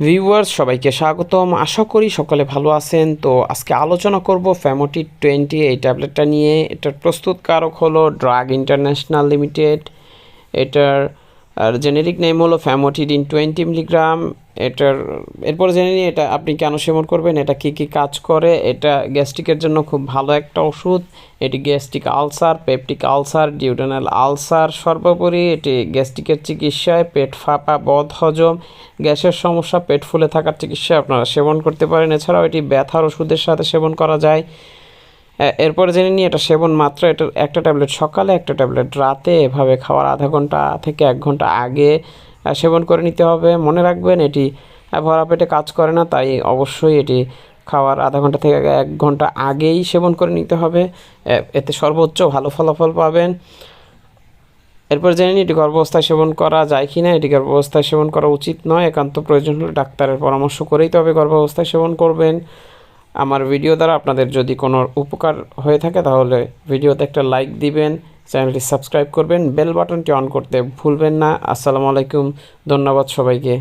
Viewers সবাইকে স্বাগতম। আশা করি সকলে ভালো আছেন। তো আজকে আলোচনা করব ফ্যামোটি টোয়েন্টি এই ট্যাবলেটটা নিয়ে। এটার প্রস্তুতকারক হলো ড্রাগ ইন্টারন্যাশনাল লিমিটেড এটার আর জেনেরিক নেম হলো ফ্যামোটিডিন টোয়েন্টি মিলিগ্রাম এটার, এরপর জেনে নিই এটা আপনি কেন সেবন করবেন, এটা কি কি কাজ করে, এটা গ্যাস্ট্রিকের জন্য খুব ভালো একটা ওষুধ। এটি gastric ulcer peptic ulcer duodenal ulcer সর্বোপরি। এটি গ্যাস্ট্রিকের চিকিৎসায় পেট ফাঁপা, বদ, হজম। গ্যাসের সমস্যা, পেট ফুলে থাকার চিকিৎসায় আপনারা সেবন করতে পারেন। এছাড়াও এটি ব্যথার ওষুধের সাথে সেবন করা যায়। এরপরে জেনে নিই, এটা সেবন মাত্র এটা একটা ট্যাবলেট সকালে, একটা ট্যাবলেট রাতে, এভাবে খাওয়ার আধা ঘণ্টা থেকে এক ঘণ্টা আগে সেবন করে নিতে হবে। মনে রাখবেন, এটি ভরা পেটে কাজ করে না, তাই অবশ্যই এটি খাওয়ার আধা ঘণ্টা থেকে এক ঘণ্টা আগেই সেবন করে নিতে হবে। এতে সর্বোচ্চ ভালো ফলাফল পাবেন। এরপর জেনে নিই, এটি গর্ভাবস্থায় সেবন করা যায় কি না এটি গর্ভাবস্থায় সেবন করা উচিত নয়, একান্ত প্রয়োজন হলে ডাক্তারের পরামর্শ করেই তবে গর্ভাবস্থায় সেবন করবেন। আমার ভিডিও দ্বারা আপনাদের যদি কোনো উপকার হয়ে থাকে, তাহলে ভিডিওতে একটা লাইক দিবেন চ্যানেলটি সাবস্ক্রাইব করবেন বেল বাটনটি অন করতে ভুলবেন না। আসসালামু আলাইকুম, ধন্যবাদ সবাইকে।